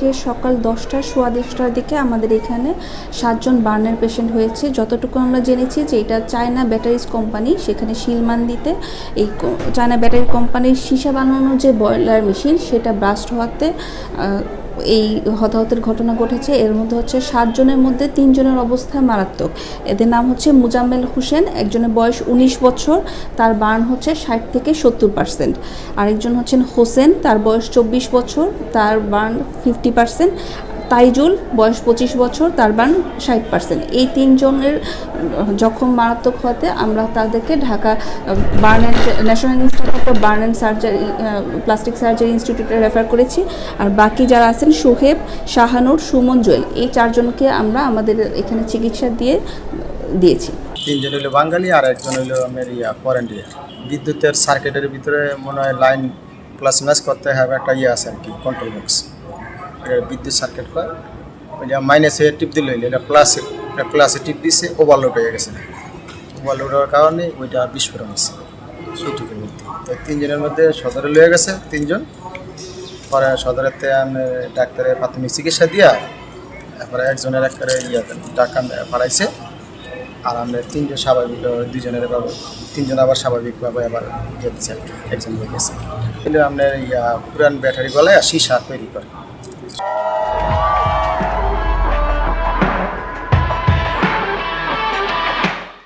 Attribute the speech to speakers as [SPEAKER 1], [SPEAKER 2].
[SPEAKER 1] আজকে সকাল দশটা সোয়া দশটার দিকে আমাদের এখানে সাতজন বার্নের পেশেন্ট হয়েছে। যতটুকু আমরা জেনেছি যে এটা চায়না ব্যাটারিজ কোম্পানি, সেখানে শিলমান দিতে। এই চায়না ব্যাটারি কোম্পানির সীসা বানানোর যে বয়লার মেশিন, সেটা ব্রাস্ট হওয়াতে এই হতাহতের ঘটনা ঘটেছে। এর মধ্যে হচ্ছে সাতজনের মধ্যে তিনজনের অবস্থা মারাত্মক। এদের নাম হচ্ছে মুজাম্মেল হোসেন, একজনের বয়স উনিশ বছর, তার বার্ন হচ্ছে ষাট থেকে সত্তর পার্সেন্ট। আরেকজন হচ্ছেন হোসেন, তার বয়স চব্বিশ বছর, তার বার্ন ফিফটি পার্সেন্ট। তাইজুল, বয়স পঁচিশ বছর তার বার্ন ষাট পার্সেন্ট এই তিনজনের জখম মারাত্মক হতে আমরা তাদেরকে Dhaka burn and national institute of burn and surgery plastic surgery ইনস্টিটিউটে রেফার করেছি। আর বাকি যারা আছেন, সোহেব, শাহানুর, সুমন জুয়েল, এই চারজনকে আমরা আমাদের এখানে চিকিৎসা দিয়ে, দিয়েছি।
[SPEAKER 2] তিনজন হইল বাঙালি, আর একজন হইল আমার ইয়া ইয়ার বিদ্যুতের সার্কিটের ভিতরে মনে হয় লাইন প্লাস ম্যাচ করতে হবে, একটা ইয়ে আছে আর কি কন্ট্রোল বক্স বিদ্যুৎ সার্কিট কয়। ওইটা মাইনাসে টিপ দিলে, হইল এটা প্লাসে এটা প্লাসে টিপ দিছে ওভারলোড হয়ে গেছে। ওভারলোড হওয়ার কারণে ওইটা বিস্ফোরণ হয়েছে। সেইটুকুর মধ্যে। তো তিনজনের মধ্যে সদরে লয়ে গেছে তিনজন। পরে সদরেতে আমি ডাক্তারের প্রাথমিক চিকিৎসা দিয়া, তারপরে একজনের একবারে ইয়ে ডাক্তার পাড়াইছে আর আমরা তিনজন স্বাভাবিক দুজনের আবার, তিনজন আবার স্বাভাবিকভাবে আবার ইয়ে দিচ্ছে একজন হয়ে গেছে। কিন্তু আপনার ইয়া পুরান ব্যাটারি গলায় আর সীসা তৈরি করে।